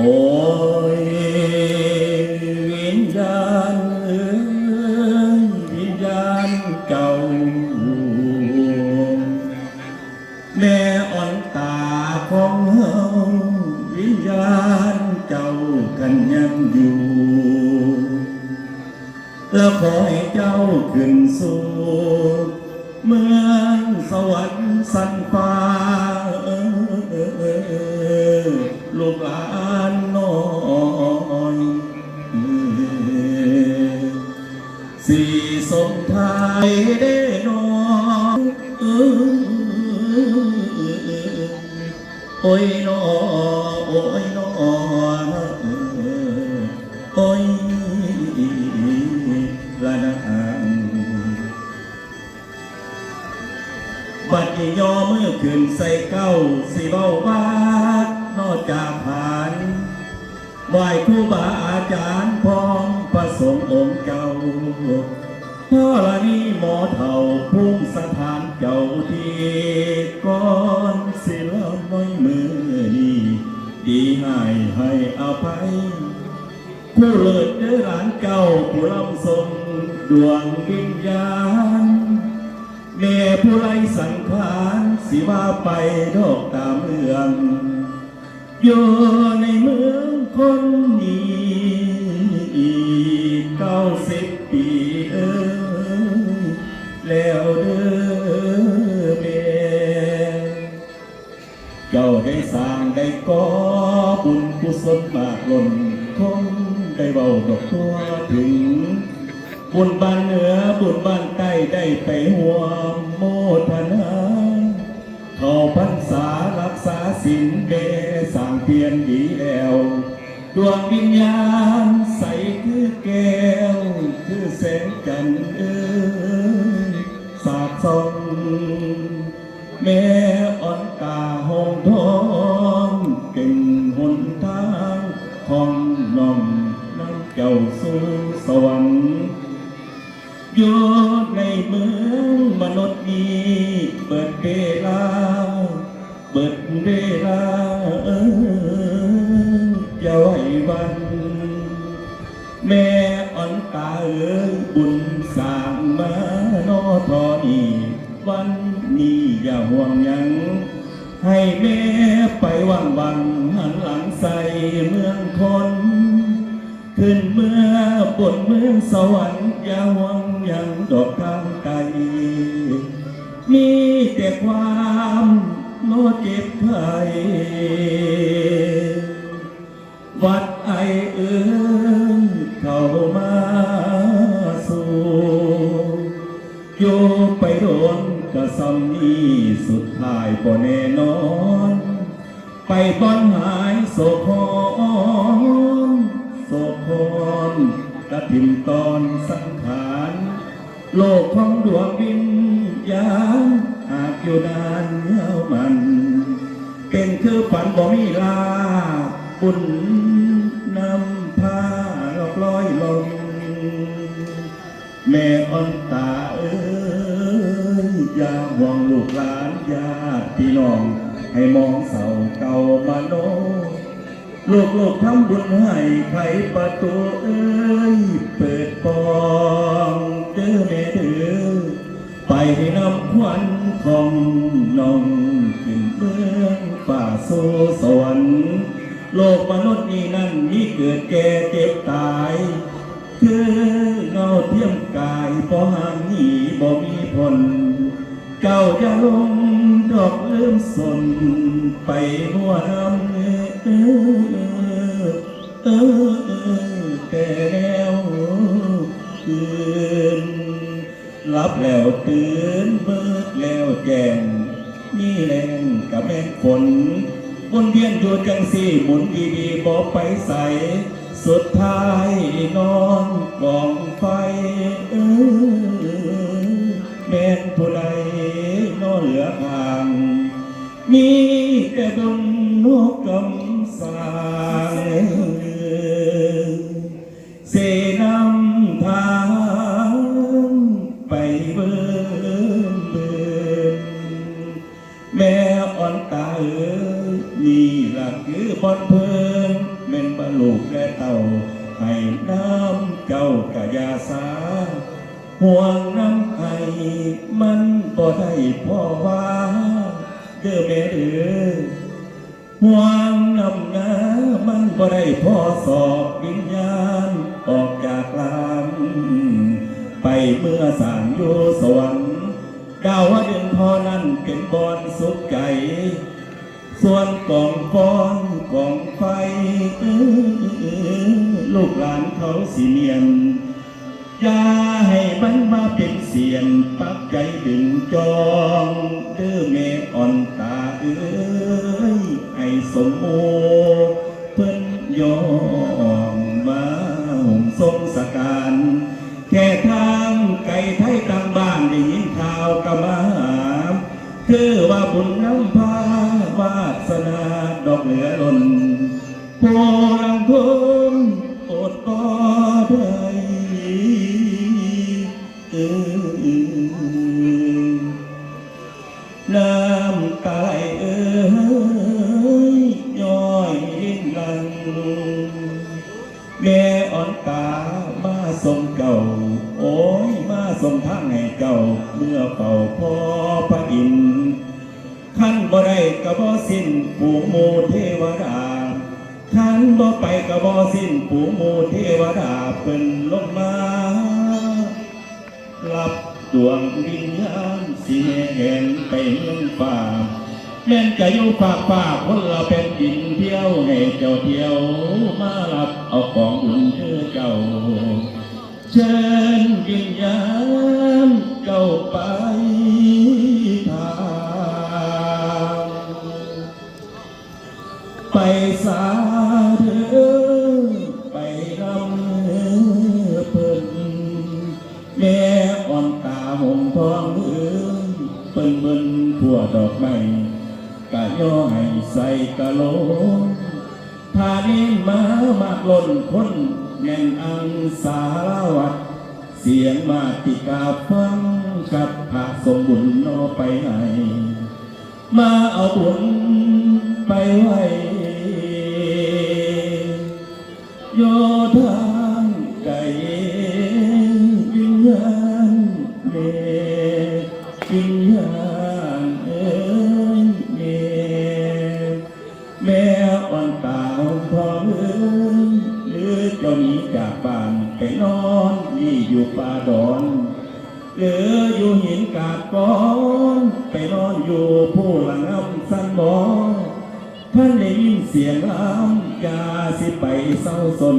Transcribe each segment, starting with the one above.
โอ้ยวิญญาณเอ้ยวิญญาณเก่า แม่อ่อนตาของเฮาวิญญาณเจ้ากันยังอยู่ แล้วขอให้เจ้าขึ้นสู่เมืองสวรรค์สันฟ้า ลูกหลานน้อยสี่สมทายได้นอนโอ้ยนอโใส่เก้าสิเบาบานอกจากผ่านไหว้ครูบาอาจารย์พร้อมประสงค์องค์เก่าพ่อละนี่หมอเท่าพุ่งสถานเจ้าที่ก่อนสิละน้อยมือนี่ดีให้ให้อภัยผู้เลิศเด้อหลานเก่าผู้ลำทรงดวงวิญญาณแม่ผู้ไรสังขาร สิว่าไปดอกตามเมือง อยู่ในเมืองคนนี้เก้าสิบปีเอ้ยแล้วเด้อแม่เจ้าได้สร้างได้ก่อบุญกุศลมากล้นคงได้เบาดอกตัวถึง บุญบ้านเหนือบุญบ้านใต้ได้ไปหัวโมทนา เข้าพรรษารักษาศีลเดสั่งเพียนดีแล้ว ดวงวิญญาณใสคือแก้ว คือแสงจันทร์เอ้ เปิดเวลาเออย่าไหววัน แม่อ่อนตาเอ้ยบุญสร้างมานอทอนีวันนี้อย่าห่วงยังให้แม่ไปว่างวังหันหลังใส่เมืองคน ขึ้นเมื่อบนเมืองสวรรค์อย่าหวังยังดอกทางไกลมีแต่ความ เจ็บไข้วัดไอเอิญเข้ามาสู่อยู่ไปโดนกระซำนี้สุดท้ายบ่แน่นอน ไปบอนหายโศกรโศกรกระถิ่มตอนสังขารโลกของดวงวิญญาณหากอยู่นานเงามัน เป็นคือฝันบ่มีลาบุญนำพาหลอกลอยลงแม่อ่อนตาเอ้ยอย่าห่วงลูกหลานญาติพี่น้อง ให้มองเสาเก่ามาโนลูกลูกทำบุญให้ไขประตูเอ้ย นุษย์นี้นั่นมีเกิดแก่เจ็บตาย คือเงาเทียมกายพอห่างหนีบ่มีผล เจ้าจะลงดอกเริ่มสนไปหัวน้ำเออเออเออเออแต่แล้วตื่นหลับแล้วตื่นเบิดแล้วแจ้งมีแรงกับแม่ฝน วนเวียนอยู่จังสี่หมุนดีๆบอกไปใส่สุดท้ายนอนกองไฟเออแม่นผู้ใดนอนเหลือห่าง มีแต่บนนกกำสางเสนำทางไปเบิ่นเบิ่นแม่อ่อนตาเอือ บอนเพิ่นแม่เป็นบลูกและเต่าให้น้ำเจ้ากะยาสา ห่วงน้ำไห้มันบ่ได้พ่อว่าเด้อแม่เด้อห่วงน้ำหน้ามันบ่ได้พ่อสอบวิญญาณออกจากลามไปเมื่อสางอยู่สวรรค์ดาวว่าเดือนพอนั้นเป็นบอนสุขใจ ส่วนกองฟอน กองไฟเออลูกหลานเขาสิเมียนอย่าให้มันมาเป็นเสียนปักใจดึงจองเด้อแม่อ่อนตาเอ้ยให้สมโอเพิ่นยอมมาห่มทรงสการแค่ทางไก่ไทยต่างบ้านได้ยินข่าวกระมาคือว่าบุญน้ำพา วาสนาดอกเหลือล้นพวงทนอดก็ได้เออน้ำตาไหลเอ้ยย้อยรินลังแม่อ่อนตามาส่งเก่า โอ้ยมาส่งทางให้เก่า เมื่อเป่าพ่อพระอินทร์ขั้น บ่ได้กะบ่สิ้นปู่โมเทวดาขันบ่ไปกะบ่สิ้นปู่โมเทวดาเป็นลงมารับดวงวิญญาณสิเห็นไปเมืองฟ้าแม่นจะอยู่ฝากฟ้าคนเราเป็นดินเที่ยวให้เจ้าเที่ยวมารับเอาของบุญเธอเจ้าเชิญวิญญาณเจ้าไป สาเธอไปรำเพิ่นแม่อ่อนตาห่มทองเอ้ยเปิ้นเบิ้นผัวดอกไม้กะย่อให้ใส่กะโหลงพานี้มามากล้นคนแน่นอังสารวัตรเสียงมาติกาฟังกับพระสมบุญนอไปไหนมาเอาบุญไปไว้ โยธานไก่วิญญาณเมวิญญาณเอ้ยเมแม่อ่อนตาพอเอ้ยหรือเจ้าหนี้จากบ้านไปนอนนี่อยู่ป่าดอนเหลืออยู่หินกาดก้อนไปนอนอยู่ผู้หลังน้ำสันหมอ ท่านได้ยินเสียงล้ำยาสิไปเศร้าสน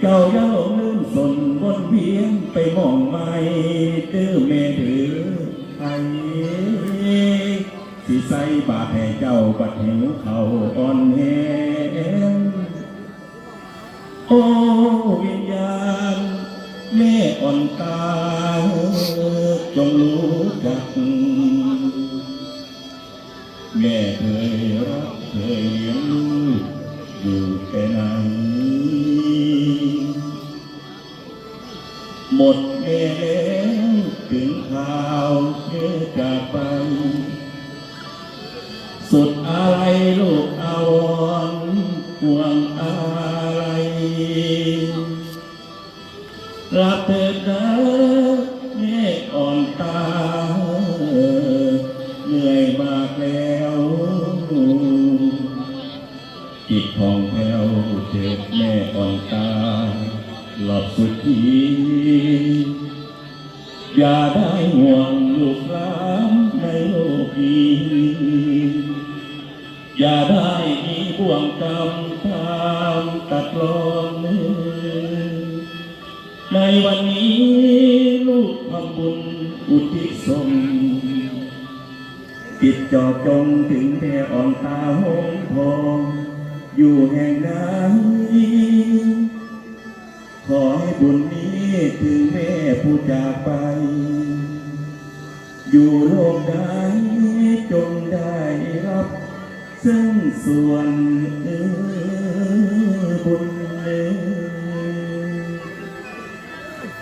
เจ้าย่าหลงลืมสนวนเวียนไปมองไม่ตื้อแม่ถือไอสิใส่บาทให้เจ้าบัดหิวเขาอ่อนแหงโอ้วิญญาณแม่อ่อนตาจงรู้จักแม่เคย เสียงลูกอยู่แต่ไหนหมดแล้วถึงข่าวเธอจากไป สุดอะไรลูกอาวรณ์ห่วงอะไรรับเถิดนะ ลับสุดทีอย่าได้ห่วงลูกหลานในโลกนี้อย่าได้มีบ่วงกรรมตามตัดรอนในวันนี้ลูกทำบุญอุทิศส่งจิตจอจงถึงแม่อ่อนตาหงทองอยู่แห่งไหน อให้บุญนี้ถึงแม่ผู้จากไป อยู่โลกใดจงได้รับ ซึ่งส่วนบุญ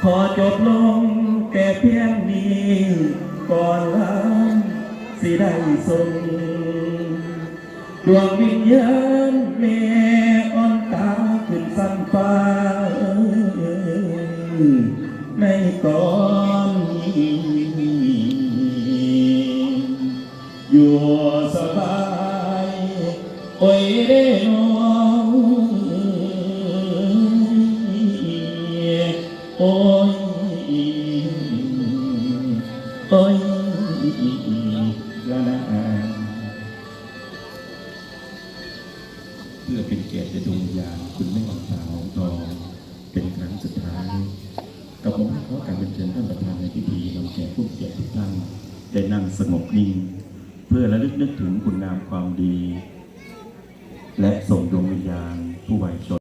ขอจบลงแต่เพียงนี้ก่อนลาสิได้ส่งดวงวิญญาณแม่ ไม่ก้อนอยู่สบายโอ้ยเด้นโอ้ยโอ้ยละนาเพื่อเป็นเกียรติดวงยาคุณแม่สาวตองเป็นครั้งสุดท้าย กับผมขอการเป็นเชิญท่านประธานในพิธีนำแขกผู้เกียรติทุกท่านได้นั่งสงบนิ่ง เพื่อระลึกนึกถึงคุณงามความดี และส่งดวงวิญญาณผู้ไวชน